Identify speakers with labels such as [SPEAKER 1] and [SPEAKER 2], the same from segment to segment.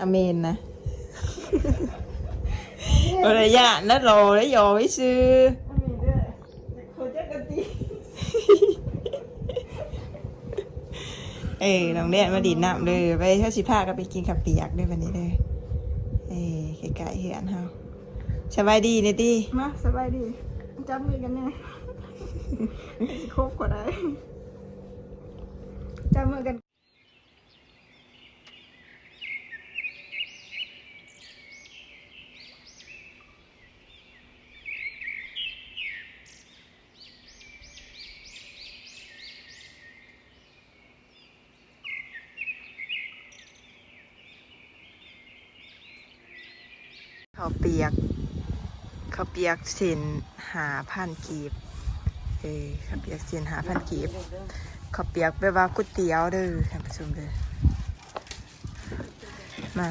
[SPEAKER 1] อเมนนะบริยานนะรอแล้วยอไว้ซื้อเออน้องเล่นมาดีดน้ำเลยไปเท่าสิพาก็ไปกินขับเปียกด้วยวันนี้เลยเออไกลๆเหือนเฮาสบายดีเนี่ยดิ
[SPEAKER 2] มาสบายดีจับมือกันแน่สิครบกว่าได้จับมือกัน
[SPEAKER 1] ข้าวเปียกข้าวเปียกเส้นหาพันกีบเออข้าวเปียกเส้นหาพันกีบข้าวเปียกแปลว่าก๋วยเตี๋ยวเด้อท่านผู้ชมเด้อมา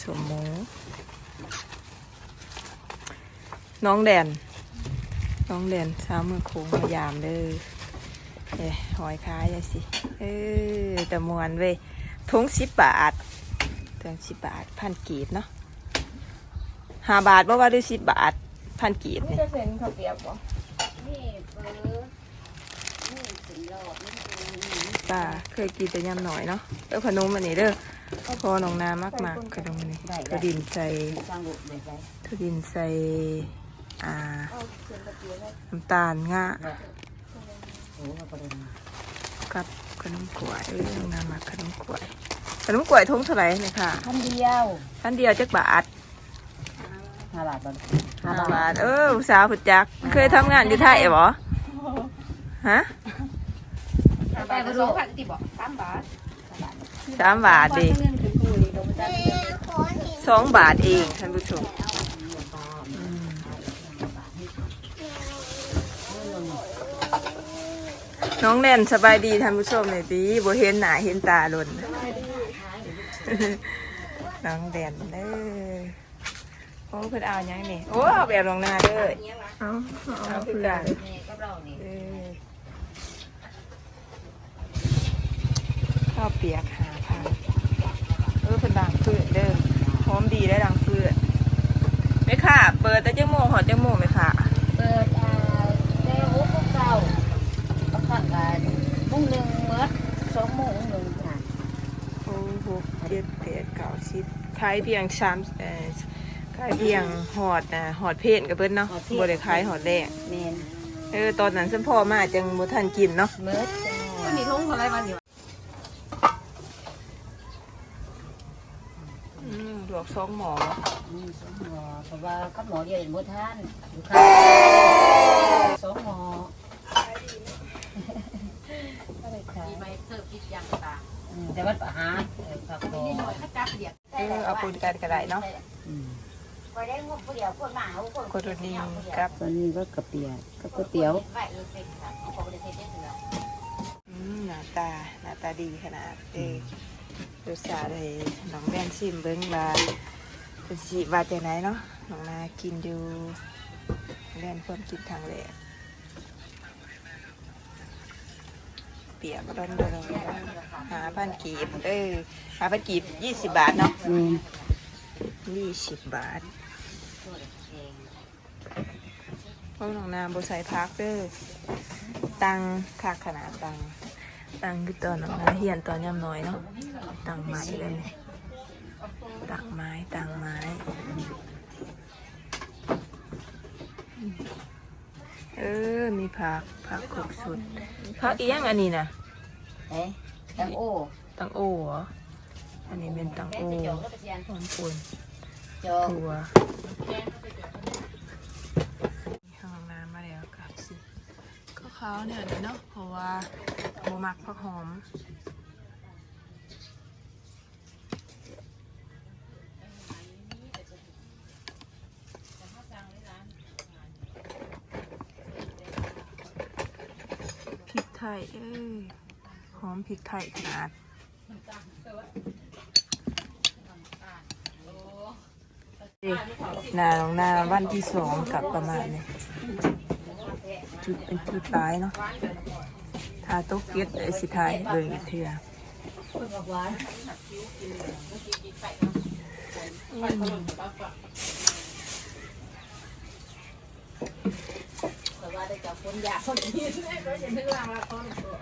[SPEAKER 1] สมมูน้องแดน น้องแดนสาวเมืองโขงพยายามเด้อเอ้ยหอยค้ายยาสิ เออแต่มวนเว้ยทงสิบบาททุงสิบบาทพันกีบเนาะ ห้าบาทบ่ว่าด้วยสิบบาทพันกีบ
[SPEAKER 2] นี่
[SPEAKER 1] นี่
[SPEAKER 2] จะเซ็นข้าวเปียกบ่
[SPEAKER 3] นี่เฟอนี่ถึงหลอดนี่คือ
[SPEAKER 1] ป้าเคยกินแต่ยำหน่อยเนาะเด้อขนมอันนี้เด้อพอน้องนามากมากๆขนมอันนี้ทุดินใส่
[SPEAKER 3] สร้างบุตรเลยใช่
[SPEAKER 1] ทุดินใส่อ่า
[SPEAKER 2] เอาเซ็นข้าวเปียกให้
[SPEAKER 1] น้ำตาลงา
[SPEAKER 3] โอ้มาประเด็น
[SPEAKER 1] กับขนมกล้วยเอ้ยน้องนามาขนมกล้วยขนมกล้วยทงเท่าไหร่เนี่ยค่ะ
[SPEAKER 3] พันเดียว
[SPEAKER 1] พันเดียวจักบาท
[SPEAKER 3] ห้าบาทบาท
[SPEAKER 1] ห้าบาท เอออุตสาวผุดจัก เคยทำงานอยู่ไทยเหรอฮะ
[SPEAKER 3] แต่ก็สองพันติบอกสามบาท
[SPEAKER 1] สามบาทดิ
[SPEAKER 3] เงินถึงคุยลงมาจาก
[SPEAKER 1] สองบาทเองท่านผู้ชมอืมน้องแนนสบายดีท่านผู้ชมเลยดีบ่เห็นหน้าเห็นตาหล่นน้องแดนเด้อ โอ้เพิ่นเอาหยังนี่โอ้เอาแบบลงหน้าเด้อ
[SPEAKER 2] เอา
[SPEAKER 1] เอาคือกัน
[SPEAKER 3] นี่ก็เรานี่
[SPEAKER 1] เออข้าวเปียกหาพันเออเป็นดังพืชเด้อหอมดีได้ดังพืชไม่ค่ะ เปิดแต่เจ้าโมงหอดเจ้าโมงไหมค่ะ
[SPEAKER 3] เปิดอ่าแต่โอ้พวกเก่าก็ขังกันมุ่งหนึ่งเมื่อสองโมงหนึ่งค่ะ
[SPEAKER 1] โอ้โหเจ็ดแปดเก้าสิบขายเพียงสามเอ่อ ขายเพียงหอดนะหอดเพศกับเพิ่นเนาะบ่ได้ขายหอดแรก
[SPEAKER 3] เมน
[SPEAKER 1] เออตอนนั้นฉันพ่อมาจังบ่ทันกินเนาะ
[SPEAKER 3] เมื่อจ้า
[SPEAKER 2] มีทงอะไรบ้างอยู่
[SPEAKER 1] อืมดอกสองหมอ
[SPEAKER 3] อืมสองหมอเพราะว่ากับหมอเดียวเห็นหมดท่านอยู่ค่ะสองหมอก็เลยขาย
[SPEAKER 4] ไปเสิร์ฟกิจยังต่าง
[SPEAKER 3] อืมแต่ว่าอาหารเออผักโข
[SPEAKER 4] นิดหน่อยถ้าจับเดียก
[SPEAKER 1] เออเอาปูนกันก็ได้เนาะ
[SPEAKER 3] อืม
[SPEAKER 4] ไปได้งบผู้เดียวค
[SPEAKER 1] รับ
[SPEAKER 3] ตอนนี้ก็กระเปียกกับก๋วยเตี๋ยว
[SPEAKER 4] อื
[SPEAKER 1] มหน้าตาหน้าตาดีขนาดเออดูสาเลยน้องแดนชิมเบิ้งบาเป็นสีบาจากไหนเนาะน้องนากินอยู่แดนความกินทางแรกเปียกร้อนร้อนหาพันกีบเออหาพันกีบยี่สิบบาทเนาะยี่สิบบาท พวกน้องนาบใส่พักเด้อตังค่าขนาดตังตังคือตอนน้องนาเฮียนตอนย่ำน้อยเนาะตังไม้เลยตังไม้ตังไม้เออ มีผัก ผักครบสุด ผักเอียงอันนี้นะ
[SPEAKER 3] เอ๊ะตังโอ้
[SPEAKER 1] ตังโอเหรอ อันนี้เป็นตังโอ
[SPEAKER 3] จอกก็ไปเชียน
[SPEAKER 1] หอมปุ่น
[SPEAKER 3] จอก
[SPEAKER 1] ถั่ว ข้างน้ำมาแล้วกับสิก็เขาเนี่ยเนาะเพราะว่าโมมักผักหอมพริกไทยเอ้ยหอมพริกไทยขนาด นาของนาวันที่สองกลับประมาณนี้จุดเป็นที่ปลายเนาะทาโต๊ะเก็ตไอสิทายเบิ่งอีกเทื่อ
[SPEAKER 3] กับหวาน
[SPEAKER 4] แต่ว่าได้จากคนอยากคนกินก็จะนึกว่ามาคนตัว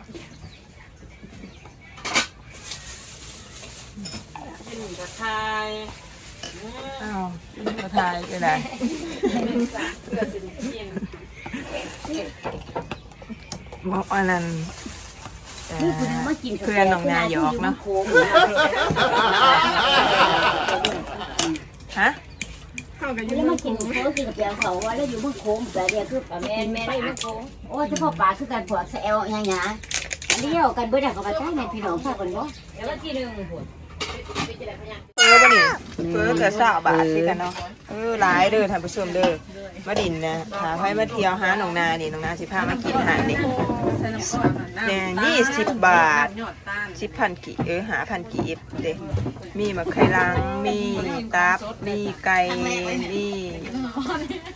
[SPEAKER 4] เป็นกระทาย
[SPEAKER 1] อ้าวกระทายไปไหน
[SPEAKER 4] เพื่อจะกิน
[SPEAKER 1] บอกอันนั้นเพื่อนน้องนายอกเนาะฮะ
[SPEAKER 3] แล้ว
[SPEAKER 2] มา
[SPEAKER 3] กินโค้งกินกับเปียงเขาว่าแล้วอยู่เมืองโค้งแต่เดียวคือแม่แม่ได้เมืองโค้งโอ้เฉพาะปลาคือการปวดแอลยังไงอันนี้เอากันเบิดกับกระต่ายในพี่น้องฝากกันบ่
[SPEAKER 4] แล้วก็ทีหนึ่งผล
[SPEAKER 1] เออบ่นี่เพื่อจะสาวบาทสิกันเนาะเออหลายเด้อท่านผู้ชมเด้อมาดินนะหาไผมาเที่ยวหาหนองนานี่หนองนาสิพามากินอาหารนี่เนี่ยยี่สิบบาทสิบพันกีเออหาพันกีบเด้มีมะไข่ลังมีตับมีไก่มี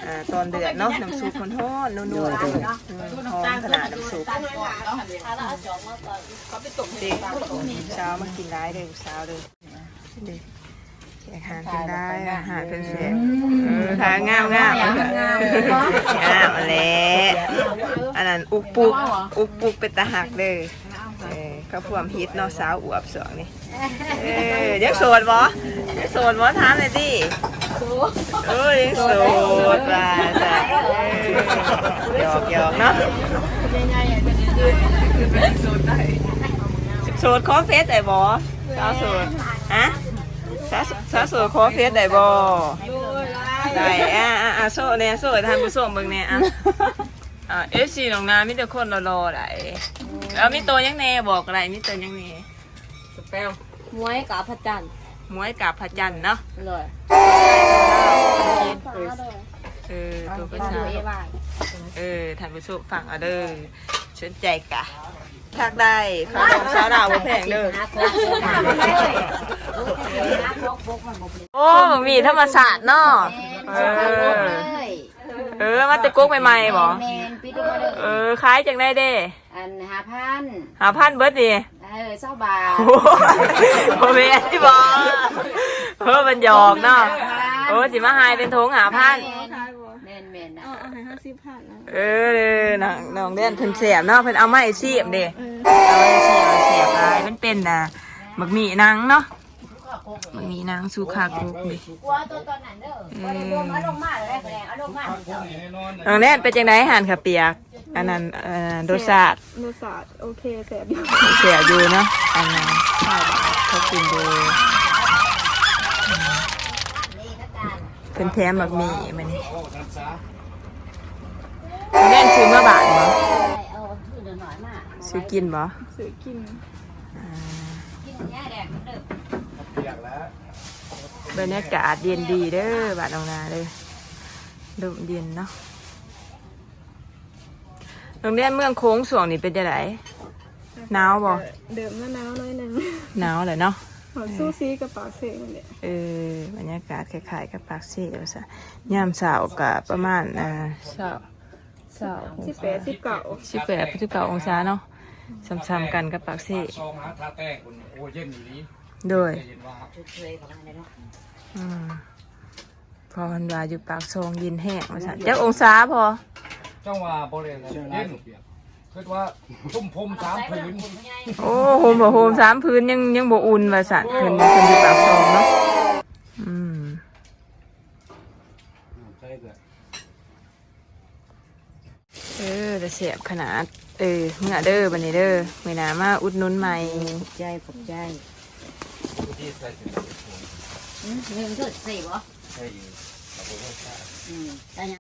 [SPEAKER 1] อ่าตอนเดือดเนาะน้ำซุปมันทอดนัวๆเด้ออืมหอมขนาดน้ำซุปเด็กเช้ามากินได้เลยเช้าเลยเด็ก อาหารกินได้อาหารเป็นเสียเออทางงามงามงามงามอะไรอันนั้นอุกปุกอุกปุกเป็นตาหักเลยเออข้าวพวมฮิตเนาะสาวอวบสองนี่เออยังโสดบ่ยังโสดบ่ถามเลยดิเออยังโสดว่าจ้ะเออหยอกหยอกเนาะโสดขอเฟซได้บ่สาวโสดฮะ สาวสาวโสดขอเฟซได้บ่ได้อะอะอะโสดเนี่ยโสดทานผู้ชมเบิ่งเนี่ยอะอะเอฟซีน้องนามีแต่คนรอๆได้แล้วมีตัวยังแน่บอกอะไรมีตัวยังแน่สเปล
[SPEAKER 3] มวยกับพระจันทร์
[SPEAKER 1] มวยกับพระจันทร์เนาะ
[SPEAKER 3] เลย
[SPEAKER 1] เออตัวภาษาเออท่านผู้ชมฟังเอาเด้อสนใจกะ ทักได้ขาวดองสาวดาวบ่แพงเด้อ โอ้บะหมี่ธรรมศาสตร์เนาะเออเออ มาแตะกุ๊กใหม่ๆบ่
[SPEAKER 3] แมนปีดูมาเลย
[SPEAKER 1] เออขายจังได้เด้
[SPEAKER 3] อันหาพัน
[SPEAKER 1] หาพันเบิดดิ
[SPEAKER 3] เออเศร้าบาท
[SPEAKER 1] โอ้โหเมียที่บ่เออมันหยอกเนาะโอ้สิมาหายเป็นทงหาพัน
[SPEAKER 3] แมน แมนนะ
[SPEAKER 2] เอาเอาให้ห้าสิบพันนะ
[SPEAKER 1] เออเด้อน้องน้องเด่นเพิ่นเสียบเนาะเพิ่นเอาไม้เสียบเด้เอาไม้เสียบเอาเสียบลายมันเป็นน่ะบักหมี่นางเนาะบักหมี่นางสุขากุกดิ
[SPEAKER 3] กลัวตัวตอนนั้นเด้อบ่ได้รวมอารมณ์มากเลยแสดงอารมณ์มาก
[SPEAKER 1] น้องเด่นเป็นจังไดหันขาเปียก อันนั้นเอ่อรสชาติ
[SPEAKER 2] นูศาสตร์โอเคแสบอยู่
[SPEAKER 1] เสียอยู่เนาะอันนั้นใช่เขากินดูเป็นแถมแบบมีมันนี่แม่นซื้อมาบาทบ่
[SPEAKER 3] เอาชื่อหน่อยมาก
[SPEAKER 1] ซื้อกินบ่
[SPEAKER 2] ซื้อกิน
[SPEAKER 1] อ่า
[SPEAKER 3] กินแย่แดกเด้อบ
[SPEAKER 1] รรยากาศเย็นดีเด้อบาดเอานาเลยลมเย็นเนาะโรงเรียนเมืองโค้งสวงนี่เป็นจังไดหนาวบ่
[SPEAKER 2] เดิมหน้าหนาวหน้อยหนึ่ง
[SPEAKER 1] หนาวเลยเนาะ
[SPEAKER 2] ขอสู้ซีกับปากเสกนั่นแหละ
[SPEAKER 1] เออบรรยากาศคล้ายๆกับปากเสียวซะยามเช้าก็ประมาณอ่าเช้าเช้า
[SPEAKER 2] สิบแปดสิบเก้า
[SPEAKER 1] สิบแปดสิบเก้าองศาเนาะซ้ำๆกันกับปากเสี
[SPEAKER 5] ซองนะทาแต้งคุณโอ้เย็นอยู่นี้
[SPEAKER 1] โดย
[SPEAKER 5] เย็นว่า
[SPEAKER 3] เคยของอะไรเนาะ
[SPEAKER 1] อืมพอมันว่าอยู่ปากซองเยินแห้งว่าซั่นจักองศาพอ
[SPEAKER 5] จังว่าบริเวณเย็น คิดว่าทุ่มพรมสามผืน
[SPEAKER 1] โอ้โหมบ่โฮมสามพื้นยังยังบ่อุ่นว่าซั่นเพิ่นเพิ่นอยู่ปากซองเนาะอืม
[SPEAKER 5] ใช่เลย
[SPEAKER 1] เออจะเสียบขนาด เออเมื่อเด้อบัดนี้เด้อมื้อหน้ามาอุดหนุนใหม่
[SPEAKER 3] ขอบใจขอบใจ
[SPEAKER 5] ที่ใส่ถึง
[SPEAKER 3] อืมเรื่องเกิดสิบ่
[SPEAKER 5] ใช่อยู่
[SPEAKER 3] อืมแต่ยัง